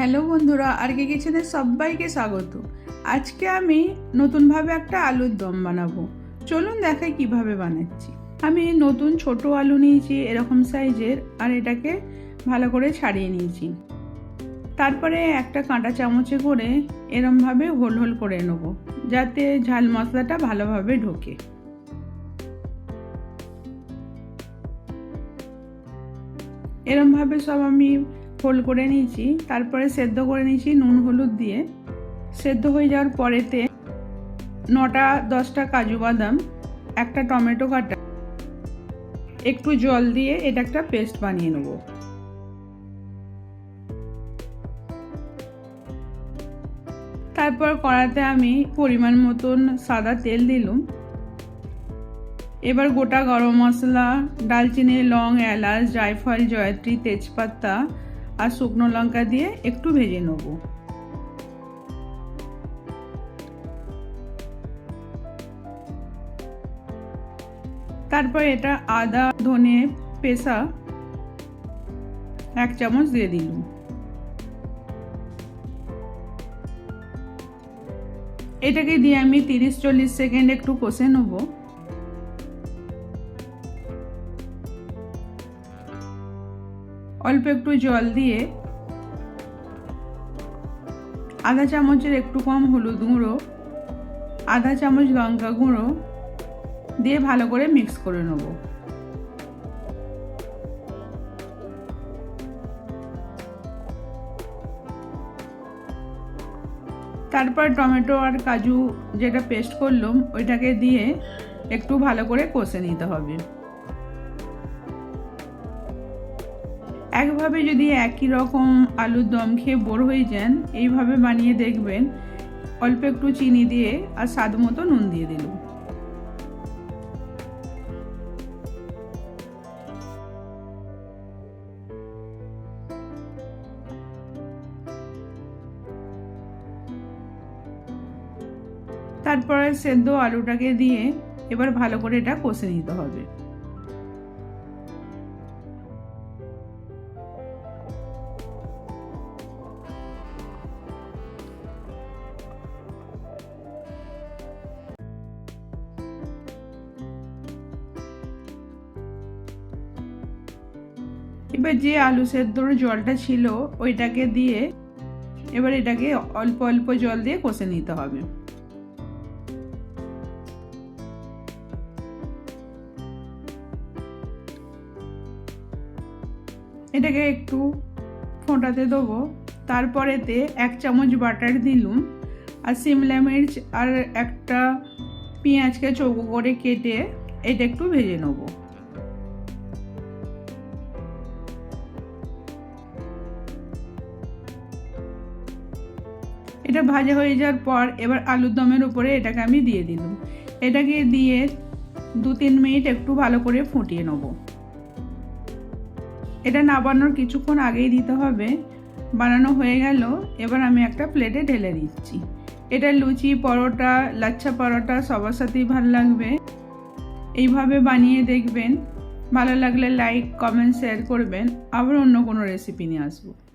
Hello বন্ধুরা, আরকে কিচেনে সবাইকে স্বাগত। আজকে আমি নতুনভাবে একটা আলুর দম বানাবো। চলুন দেখাই কীভাবে বানাচ্ছি। আমি নতুন ছোট আলু নিয়েছি এরকম সাইজের, আর এটাকে ভালো করে ছাড়িয়ে নিয়েছি। তারপরে একটা কাঁটা চামচে করে এরমভাবে হোল হোল করে নেব, যাতে ঝাল মশলাটা ভালোভাবে ঢোকে। এরমভাবে সব আমি ফোল করে নিয়েছি, তারপরে সেদ্ধ করে নিয়েছি নুন হলুদ দিয়ে। সেদ্ধ হয়ে যাওয়ার পরেতে নটা দশটা কাজু বাদাম, একটা টমেটো কাটা, একটু জল দিয়ে এটা একটা পেস্ট বানিয়ে নেব। তারপর কড়াতে আমি পরিমাণ মতন সাদা তেল দিলুম। এবার গোটা গরম মশলা, ডালচিনি, লং, এলাচ, জায়ফল, জয়ত্রী, তেজপাতা আর শুকনো লঙ্কা দিয়ে একটু ভেজে নেব। তারপর এটা আদা, ধনে পেশা এক চামচ দিয়ে দিলুম। এটাকে দিয়ে আমি তিরিশ চল্লিশ সেকেন্ড একটু কষে নেব। অল্প একটু জল দিয়ে আধা চামচের একটু কম হলুদ গুঁড়ো, আধা চামচ লঙ্কা গুঁড়ো দিয়ে ভালো করে মিক্স করে নেব। তারপর টমেটো আর কাজু যেটা পেস্ট করলাম, ওইটাকে দিয়ে একটু ভালো করে কষে নিতে হবে। একভাবে যদি একই রকম আলুর দম খেয়ে বোর হয়ে যান, এইভাবে বানিয়ে দেখবেন অল্প একটু চিনি দিয়ে আর স্বাদ মতো নুন দিয়ে দিল। তারপরে সেদ্ধ আলুটাকে দিয়ে এবার ভালো করে এটা কষে নিতে হবে। এবার যে আলু সেদ্ধর জলটা ছিল, ওইটাকে দিয়ে এবার এটাকে অল্প অল্প জল দিয়ে কষে নিতে হবে। এটাকে একটু ফোটাতে দেবো। তারপরেতে এক চামচ বাটার দিলুম আর সিমলা মির্চ আর একটা পেঁয়াজকে চৌকো করে কেটে এটা একটু ভেজে নেব। এটা ভাজা হয়ে যাওয়ার পর এবার আলুর দমের উপরে এটাকে আমি দিয়ে দিলাম। এটাকে দিয়ে দু তিন মিনিট একটু ভালো করে ফুটিয়ে নেব। এটা নাবানোর কিছুক্ষণ আগেই দিতে হবে। বানানো হয়ে গেল। এবার আমি একটা প্লেটে ঢেলে দিচ্ছি। এটা লুচি, পরোটা, লাচ্ছা পরোটা সবার সাথেই ভালো লাগবে। এইভাবে বানিয়ে দেখবেন। ভালো লাগলে লাইক, কমেন্ট, শেয়ার করবেন। আবার অন্য কোনো রেসিপি নিয়ে আসব।